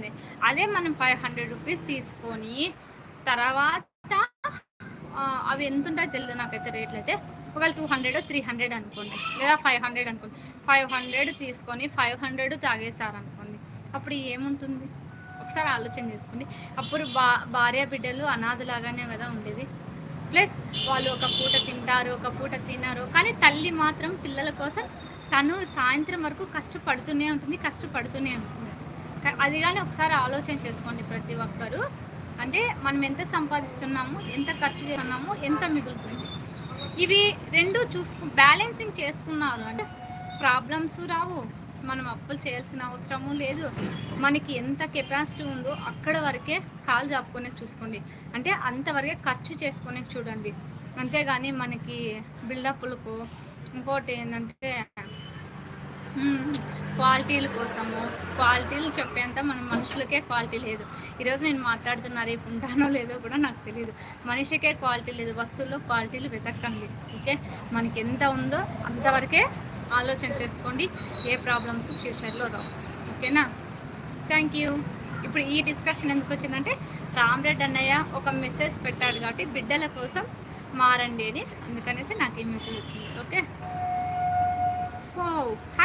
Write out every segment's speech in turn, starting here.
వస్తుంది. అదే మనం ఫైవ్ హండ్రెడ్ రూపీస్ తీసుకొని తర్వాత అవి ఎంత ఉంటాయో తెలియదు నాకైతే రేట్లు అయితే. ఒకవేళ టూ హండ్రెడ్ త్రీ హండ్రెడ్ అనుకోండి. లేదా ఫైవ్ హండ్రెడ్ అనుకోండి. ఫైవ్ హండ్రెడ్ తీసుకొని ఫైవ్ హండ్రెడ్ తాగేస్తారనుకోండి అప్పుడు ఏముంటుంది? ఒకసారి ఆలోచన చేసుకోండి. అప్పుడు బా భార్య బిడ్డలు అనాథలాగానే కదా ఉండేది. ప్లస్ వాళ్ళు ఒక పూట తింటారు ఒక పూట తినరు. కానీ తల్లి మాత్రం పిల్లల కోసం తను సాయంత్రం వరకు కష్టపడుతూనే ఉంటుంది కష్టపడుతూనే ఉంటుంది. అది కానీ ఒకసారి ఆలోచన చేసుకోండి ప్రతి ఒక్కరు. అంటే మనం ఎంత సంపాదిస్తున్నాము ఎంత ఖర్చు చేస్తున్నాము ఎంత మిగులుతుంది. ఇవి రెండు చూసుకు బ్యాలెన్సింగ్ చేసుకున్నారు అంటే ప్రాబ్లమ్స్ రావు. మనం అప్పులు చేయాల్సిన అవసరము లేదు. మనకి ఎంత కెపాసిటీ ఉందో అక్కడ వరకే కాలు చాపుకొని చూసుకోండి. అంటే అంతవరకే ఖర్చు చేసుకొని చూడండి. అంతేగాని మనకి బిల్డప్లకు ఇంకోటి ఏంటంటే క్వాలిటీల కోసము క్వాలిటీలు చెప్పేంత మన మనుషులకే క్వాలిటీ లేదు. ఈరోజు నేను మాట్లాడుతున్నా రేపు ఉంటానో లేదో కూడా నాకు తెలియదు మనిషికే క్వాలిటీ లేదు వస్తువుల్లో క్వాలిటీలు వెతకండి ఓకే? మనకి ఎంత ఉందో అంతవరకే ఆలోచన చేసుకోండి ఏ ప్రాబ్లమ్స్ ఫ్యూచర్లో రావు ఓకేనా? Thank you. ఇప్పుడు ఈ డిస్కషన్ ఎందుకు వచ్చిందంటే రామ్రెడ్డి అన్నయ్య ఒక మెసేజ్ పెట్టాడు కాబట్టి బిడ్డల కోసం మారండి అని అందుకనేసి నాకు ఈ మెసేజ్ వచ్చింది ఓకే?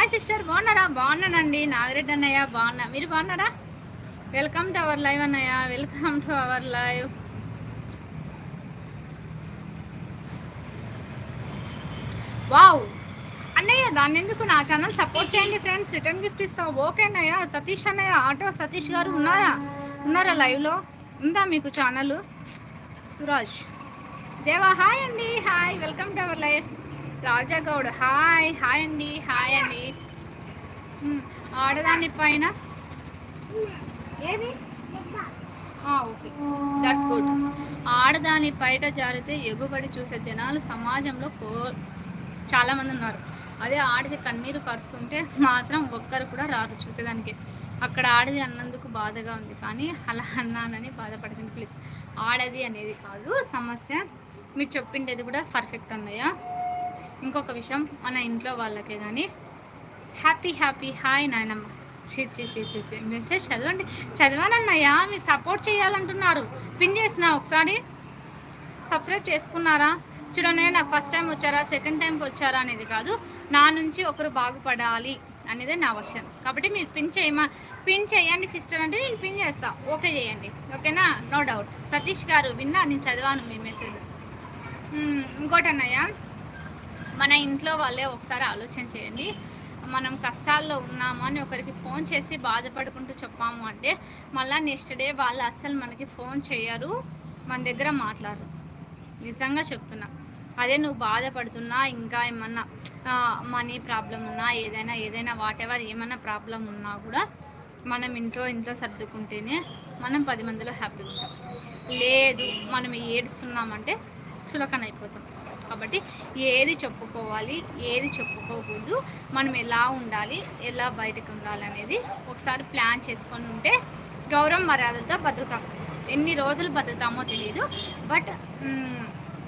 హాయ్ సిస్టర్ బాగున్నారా? బాగున్నానండి. నాగరెడ్డి అన్నయ్య బాగున్నా. మీరు బాగున్నారా? వెల్కమ్ టు అవర్ లైవ్ అన్నయ్య. Welcome to our live. Wow! అన్నయ్య దాన్ని ఎందుకు నా ఛానల్ సపోర్ట్ చేయండి ఫ్రెండ్స్? రిటర్న్ గిఫ్ట్ ఇస్తాం ఓకే అన్నయ్య. సతీష్ అన్నయ్య ఆటో సతీష్ గారు ఉన్నారా? ఉన్నారా లైవ్లో? ఉందా మీకు ఛానల్? సురాజ్. దేవా హాయ్ అండి. Hi. Welcome to our live. Raja Goud. Hi hi అండి హాయ్ అండి. ఆడదాని పైన. ఏది? ఓకే. దట్స్ గుడ్ ఆడదాని బయట జారితే ఎగుబడి చూసే జనాలు సమాజంలో కో చాలామంది ఉన్నారు. అదే ఆడిది కన్నీరు పరుస్తుంటే మాత్రం ఒక్కరు కూడా రారు చూసేదానికి. అక్కడ ఆడది అన్నందుకు బాధగా ఉంది. కానీ అలా అన్నానని బాధపడుతుంది. ప్లీజ్. ఆడది అనేది కాదు సమస్య. మీరు చెప్పిండేది కూడా పర్ఫెక్ట్ అన్నయ్య. ఇంకొక విషయం మన ఇంట్లో వాళ్ళకే కానీ హ్యాపీ హ్యాపీ హాయ్ నాయనమ్మ. చి చి చి చి చి మెసేజ్ చదవండి. చదవాలన్నయ్యా మీకు సపోర్ట్ చేయాలంటున్నారు. పిన్ చేసిన ఒకసారి. సబ్స్క్రైబ్ చేసుకున్నారా? చూడండి నాకు ఫస్ట్ టైం వచ్చారా? సెకండ్ టైంకి వచ్చారా అనేది కాదు. నా నుంచి ఒకరు బాగుపడాలి అనేది నా వర్షన్. కాబట్టి మీరు పిన్ చేయమా పిన్ చేయండి సిస్టర్ అంటే నేను పిన్ చేస్తా. ఓకే చేయండి. ఓకేనా నో? డౌట్ సతీష్ గారు విన్నా నేను చదివాను మీ మెసేజ్ hmm, ఇంకోటి అన్నయ్య మన ఇంట్లో వాళ్ళే ఒకసారి ఆలోచన చేయండి. మనం కష్టాల్లో ఉన్నాము అని ఒకరికి ఫోన్ చేసి బాధపడుకుంటూ చెప్పాము అంటే మళ్ళీ నెక్స్ట్ డే వాళ్ళు అస్సలు మనకి ఫోన్ చేయరు మన దగ్గర మాట్లాడరు. నిజంగా చెప్తున్నా. అదే నువ్వు బాధపడుతున్నా ఇంకా ఏమన్నా మనీ ప్రాబ్లం ఉన్నా ఏదైనా ఏదైనా వాట్ ఎవర్ ఏమైనా ప్రాబ్లం ఉన్నా కూడా మనం ఇంట్లో ఇంట్లో సర్దుకుంటేనే మనం పది మందిలో హ్యాపీగా ఉంటాం. లేదు మనం ఏడుస్తున్నామంటే చులకన అయిపోతాం కాబట్టి ఏది చెప్పుకోవాలి ఏది చెప్పుకోకూడదు మనం ఎలా ఉండాలి ఎలా బయటకు ఉండాలి అనేది ఒకసారి ప్లాన్ చేసుకొని ఉంటే గౌరవం మర్యాదలతో బతుకుతాం. ఎన్ని రోజులు బతుకుతామో తెలియదు బట్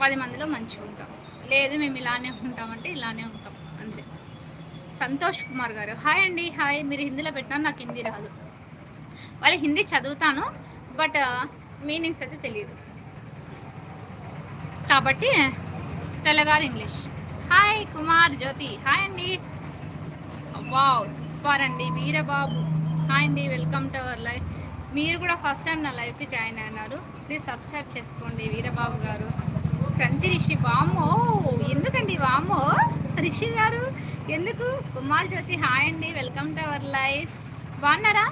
పది మందిలో మంచిగా ఉంటాం. లేదు మేము ఇలానే ఉంటామంటే ఇలానే ఉంటాం. అంతే. సంతోష్ కుమార్ గారు హాయ్ అండి హాయ్. మీరు హిందీలో పెట్టినా నాకు హిందీ రాదు. వాళ్ళు హిందీ చదువుతాను బట్ మీనింగ్స్ అయితే తెలియదు కాబట్టి Telangana English. Hi Kumar Jyothi. Hi అండి. వావ్ సూపర్ అండి. వీరబాబు. హాయ్ అండి వెల్కమ్ టు అవర్ లైఫ్ మీరు కూడా ఫస్ట్ టైం నా లైఫ్కి జాయిన్ అయినారు. ప్లీజ్ సబ్స్క్రైబ్ చేసుకోండి వీరబాబు గారు. క్రంతి రిషి వామో ఎందుకండి వామో రిషి గారు ఎందుకు? కుమార్ జ్యోతి హాయ్ అండి వెల్కమ్ టు అవర్ లైఫ్ బాగున్నారా?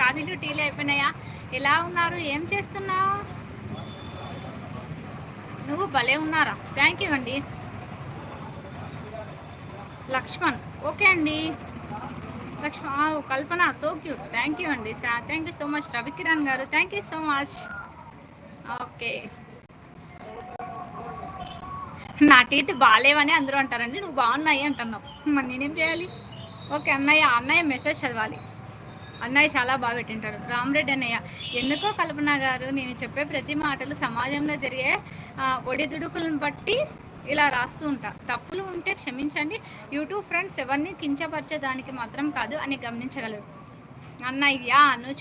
కాదీలు టీలు అయిపోయినాయా? ఎలా ఉన్నారు? ఏం చేస్తున్నావు? నువ్వు భలే ఉన్నారా? థ్యాంక్ యూ అండి. లక్ష్మణ్ ఓకే అండి. Laxman Kalpana so cute thank you అండి. Thank you so much Ravikiran గారు. Thank you so much okay నా టీత్ బాగాలేవని అందరూ అంటారండి. నువ్వు బాగున్నాయి అంటున్నావు. మరి నేనేం చేయాలి? ఓకే అన్నయ్య అన్నయ్య మెసేజ్ చదవాలి. అన్నయ్య చాలా బాగా పెట్టింటాడు. రామరెడ్డి అన్నయ్య ఎందుకో కల్పన గారు నేను చెప్పే ప్రతి మాటలు సమాజంలో జరిగే ఒడిదుడుకులను బట్టి ఇలా రాస్తూ ఉంటా. తప్పులు ఉంటే క్షమించండి. యూట్యూబ్ ఫ్రెండ్స్ ఎవరిని కించపరిచే దానికి మాత్రం కాదు అని గమనించగలరు. అన్నయ్య నువ్వు